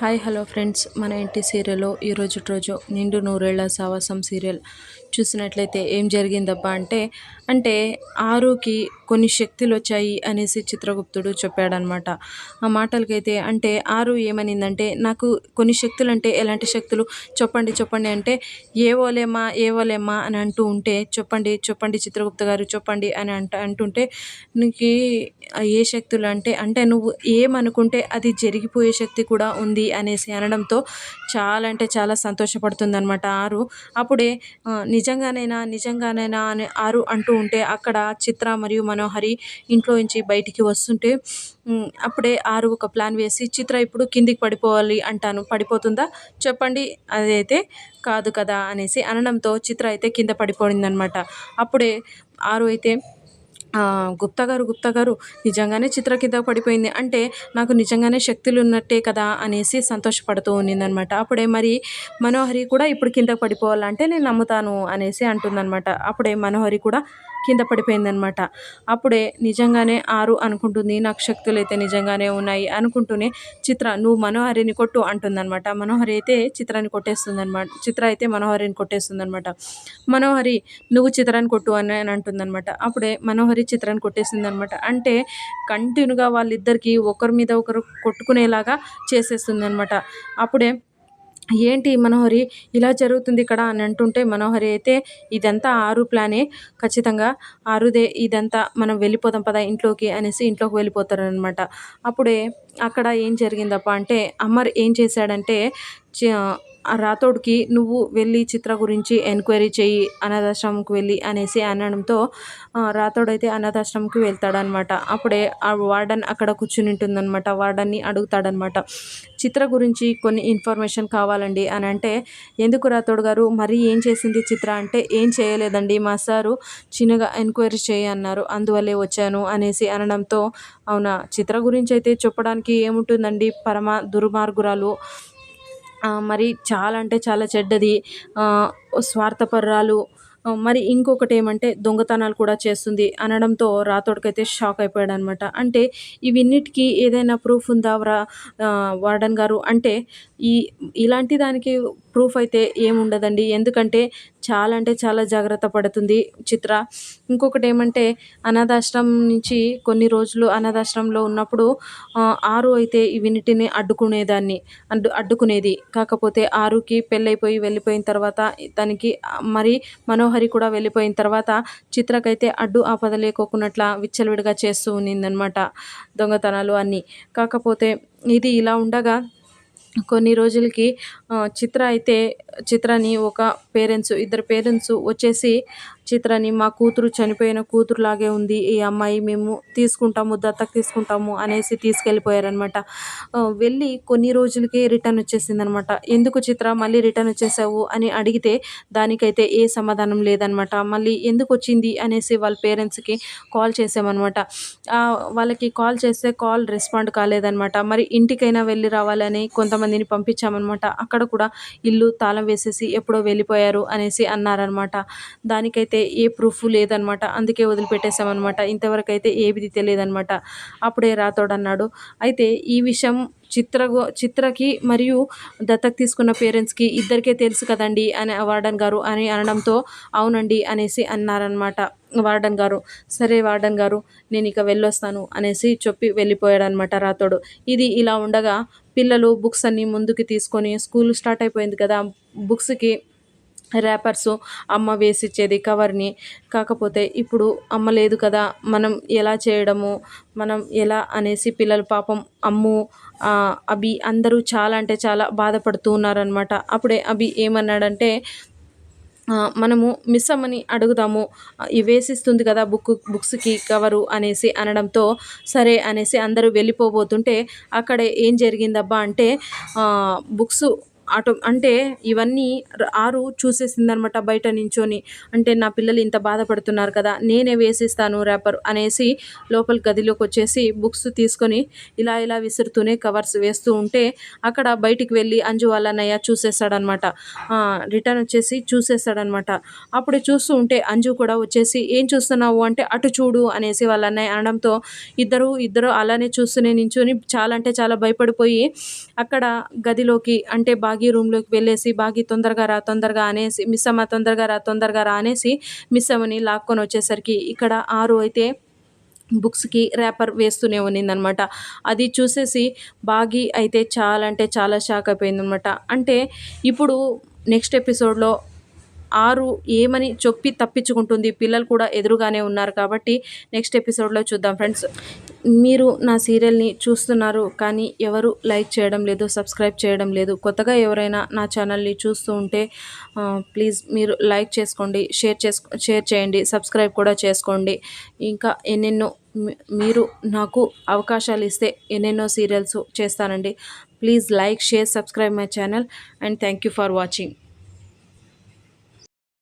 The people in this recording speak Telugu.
Hi hello friends. మన ఇంటి సీరియల్లో ఈరోజు రోజు నిండు నూరేళ్ళ సావాసం సీరియల్ చూసినట్లయితే ఏం జరిగిందబ్బా అంటే అంటే ఆరుకి కొన్ని శక్తులు వచ్చాయి అనేసి చిత్రగుప్తుడు చెప్పాడనమాట ఆ మాటలకైతే అంటే ఆరు ఏమనిందంటే నాకు కొన్ని శక్తులు అంటే ఎలాంటి శక్తులు? చెప్పండి చెప్పండి అంటే ఏవోలేమా ఏవోలేమా అని అంటూ ఉంటే చెప్పండి చెప్పండి చిత్రగుప్త గారు చెప్పండి అని అంట అంటుంటే నీకు ఏ శక్తులు అంటే అంటే నువ్వు ఏమనుకుంటే అది జరిగిపోయే శక్తి కూడా ఉంది అనేసి అనడంతో చాలా అంటే చాలా సంతోషపడుతుందనమాట ఆరు. అప్పుడే నిజంగానైనా నిజంగానైనా అని ఆరు అంటూ ఉంటే అక్కడ చిత్ర మరియు మనోహరి ఇంట్లో నుంచి బయటికి వస్తుంటే అప్పుడే ఆరు ఒక ప్లాన్ వేసి చిత్ర ఇప్పుడు కిందికి పడిపోవాలి అంటాను. పడిపోతుందా? చెప్పండి. అదైతే కాదు కదా అనేసి అనడంతో చిత్ర అయితే కింద పడిపోయిందనమాట అప్పుడే ఆరు అయితే గుప్తా గారు గుప్తా గారు నిజంగానే చిత్ర కింద పడిపోయింది. అంటే నాకు నిజంగానే శక్తులు ఉన్నట్టే కదా అనేసి సంతోషపడుతూ ఉన్నిందనమాట అప్పుడే మరి మనోహరి కూడా ఇప్పుడు కింద పడిపోవాలంటే నేను నమ్ముతాను అనేసి అంటుందన్నమాట. అప్పుడే మనోహరి కూడా కింద పడిపోయిందనమాట అప్పుడే నిజంగానే ఆరు అనుకుంటుంది నాకు శక్తులు అయితే నిజంగానే ఉన్నాయి అనుకుంటూనే చిత్ర నువ్వు మనోహరిని కొట్టు అంటుందన్నమాట. మనోహరి అయితే చిత్రాన్ని కొట్టేస్తుందన్నమాట. చిత్ర అయితే మనోహరిని కొట్టేస్తుందన్నమాట. మనోహరి నువ్వు చిత్రాన్ని కొట్టు అని అంటుందన్నమాట. అప్పుడే మనోహరి చిత్రాన్ని కొట్టేసిందనమాట అంటే కంటిన్యూగా వాళ్ళిద్దరికీ ఒకరి మీద ఒకరు కొట్టుకునేలాగా చేసేస్తుంది అనమాట అప్పుడే ఏంటి మనోహరి ఇలా జరుగుతుంది ఇక్కడ అని అంటుంటే మనోహరి అయితే ఇదంతా ఆరు ప్లానే ఖచ్చితంగా ఆరుదే ఇదంతా మనం వెళ్ళిపోదాం పదా ఇంట్లోకి అనేసి ఇంట్లోకి వెళ్ళిపోతారనమాట అప్పుడే అక్కడ ఏం జరిగిందప్ప అంటే అమర్ ఏం చేశాడంటే ఆ రాతోడికి నువ్వు వెళ్ళి చిత్ర గురించి ఎంక్వైరీ చెయ్యి అనాథాశ్రమంకి వెళ్ళి అనేసి అనడంతో రాతోడైతే అనాథాశ్రమంకి వెళ్తాడనమాట. అప్పుడే ఆ వార్డన్ అక్కడ కూర్చుని ఉంటుందన్నమాట వార్డన్ని అడుగుతాడనమాట. చిత్ర గురించి కొన్ని ఇన్ఫర్మేషన్ కావాలండి అని అంటే ఎందుకు రాతోడు గారు మరీ ఏం చేసింది చిత్ర అంటే ఏం చేయలేదండి మా సారు చిన్నగా ఎంక్వైరీ చేయి అన్నారు అందువల్లే వచ్చాను అనేసి అనడంతో అవునా చిత్ర గురించి అయితే చెప్పడానికి ఏముంటుందండి? పరమ దుర్మార్గురాలు మరి చాలా అంటే చాలా చెడ్డది. స్వార్థపరురాలు మరి ఇంకొకటి ఏమంటే దొంగతనాలు కూడా చేస్తుంది అనడంతో రాతోడికైతే షాక్ అయిపోయాడు అనమాట అంటే ఇవన్నిటికీ ఏదైనా ప్రూఫ్ ఉందా వార్డన్ గారు? అంటే ఈ ఇలాంటి దానికి ప్రూఫ్ అయితే ఏముండదండి. ఎందుకంటే చాలా అంటే చాలా జాగ్రత్త పడుతుంది చిత్ర. ఇంకొకటి ఏమంటే అనాథాశ్రమం నుంచి కొన్ని రోజులు అనాథాశ్రమంలో ఉన్నప్పుడు ఆరు అయితే వీటిని అడ్డుకునేదాన్ని. అడ్డు అడ్డుకునేది. కాకపోతే ఆరుకి పెళ్ళైపోయి వెళ్ళిపోయిన తర్వాత తనకి మరి మనోహరి కూడా వెళ్ళిపోయిన తర్వాత చిత్రకైతే అడ్డు ఆపద లేకోకున్నట్ల విచ్చలవిడిగా చేస్తూ ఉన్నిందనమాట దొంగతనాలు అన్నీ. కాకపోతే ఇది ఇలా ఉండగా కొన్ని రోజులకి చిత్ర అయితే చిత్రని ఒక పేరెంట్స్ ఇద్దరు పేరెంట్స్ వచ్చేసి చిత్రని మా కూతురు చనిపోయిన కూతురులాగే ఉంది ఈ అమ్మాయి మేము తీసుకుంటాము దత్తకు తీసుకుంటాము అనేసి తీసుకెళ్ళిపోయారనమాట వెళ్ళి కొన్ని రోజులకే రిటర్న్ వచ్చేసింది అనమాట ఎందుకు చిత్ర మళ్ళీ రిటర్న్ వచ్చేసావు? అని అడిగితే దానికైతే ఏ సమాధానం లేదనమాట మళ్ళీ ఎందుకు వచ్చింది? అనేసి వాళ్ళ పేరెంట్స్కి కాల్ చేసామన్నమాట వాళ్ళకి కాల్ చేస్తే కాల్ రెస్పాండ్ కాలేదనమాట మరి ఇంటికైనా వెళ్ళి రావాలని కొంతమందిని పంపించామన్నమాట. అక్కడ కూడా ఇల్లు తాళం వేసేసి ఎప్పుడో వెళ్ళిపోయారు అనేసి అన్నారనమాట దానికైతే ఏ ప్రూఫ్ లేదనమాట అందుకే వదిలిపెట్టేశామన్నమాట. ఇంతవరకు అయితే ఏది తెలియదనమాట అప్పుడే రాతోడు అన్నాడు. అయితే ఈ విషయం చిత్ర చిత్రకి మరియు దత్తకు తీసుకున్న పేరెంట్స్కి ఇద్దరికే తెలుసు కదండి అని వార్డన్ గారు అని అనడంతో అవునండి అనేసి అన్నారనమాట వార్డన్ గారు. సరే వార్డన్ గారు నేను ఇక వెళ్ళొస్తాను అనేసి చెప్పి వెళ్ళిపోయాడనమాట రాతోడు ఇది ఇలా ఉండగా పిల్లలు బుక్స్ అన్నీ ముందుకి తీసుకొని స్కూల్ స్టార్ట్ అయిపోయింది కదా. బుక్స్కి ర్యాపర్సు అమ్మ వేసిచ్చేది కవర్ని. కాకపోతే ఇప్పుడు అమ్మ లేదు కదా మనం ఎలా చేయడము మనం ఎలా అనేసి పిల్లలు పాపం అమ్ము అభి అందరూ చాలా అంటే చాలా బాధపడుతూ ఉన్నారనమాట అప్పుడే అభి ఏమన్నాడంటే మనము మిస్ అమ్మని అడుగుదాము వేసిస్తుంది కదా బుక్ బుక్స్కి కవరు అనేసి అనడంతో సరే అనేసి అందరూ వెళ్ళిపోబోతుంటే అక్కడ ఏం జరిగిందబ్బా అంటే బుక్స్ ఆటో అంటే ఇవన్నీ ఆరు చూసేసిందనమాట బయట నించొని. అంటే నా పిల్లలు ఇంత బాధపడుతున్నారు కదా నేనే వేసిస్తాను ర్యాపర్ అనేసి లోపల గదిలోకి వచ్చేసి బుక్స్ తీసుకొని ఇలా ఇలా విసురుతూనే కవర్స్ వేస్తూ ఉంటే అక్కడ బయటికి వెళ్ళి అంజు వాళ్ళ చూసేస్తాడనమాట రిటర్న్ వచ్చేసి చూసేస్తాడనమాట అప్పుడు చూస్తూ ఉంటే అంజు కూడా వచ్చేసి ఏం చూస్తున్నావు అంటే అటు చూడు అనేసి వాళ్ళ అన్నయ్య అనడంతో ఇద్దరు ఇద్దరు అలానే చూస్తూనే నించుని చాలా అంటే చాలా భయపడిపోయి అక్కడ గదిలోకి అంటే బాగా రూమ్లోకి వెళ్ళేసి బాగీ తొందరగా రా తొందరగా అనేసి మిస్ అమ్మ తొందరగా రా తొందరగా రా అనేసి మిస్ అమ్మని లాక్కొని వచ్చేసరికి ఇక్కడ ఆరు అయితే బుక్స్కి ర్యాపర్ వేస్తూనే ఉన్నిందనమాట. అది చూసేసి బాగి అయితే చాలా అంటే చాలా షాక్ అయిపోయిందనమాట. అంటే ఇప్పుడు నెక్స్ట్ ఎపిసోడ్లో ఆరు ఏమని చెప్పి తప్పించుకుంటుంది పిల్లలు కూడా ఎదురుగానే ఉన్నారు కాబట్టి నెక్స్ట్ ఎపిసోడ్లో చూద్దాం ఫ్రెండ్స్. మీరు నా సీరియల్ని చూస్తున్నారు కానీ ఎవరు లైక్ చేయడం లేదు సబ్స్క్రైబ్ చేయడం లేదు. కొత్తగా ఎవరైనా నా ఛానల్ని చూస్తూ ఉంటే ప్లీజ్ మీరు లైక్ చేసుకోండి షేర్ చేసుకో షేర్ చేయండి సబ్స్క్రైబ్ కూడా చేసుకోండి. ఇంకా ఎన్నెన్నో మీరు నాకు అవకాశాలు ఇస్తే ఎన్నెన్నో సీరియల్స్ చేస్తానండి. Please like share subscribe my channel and thank you for watching.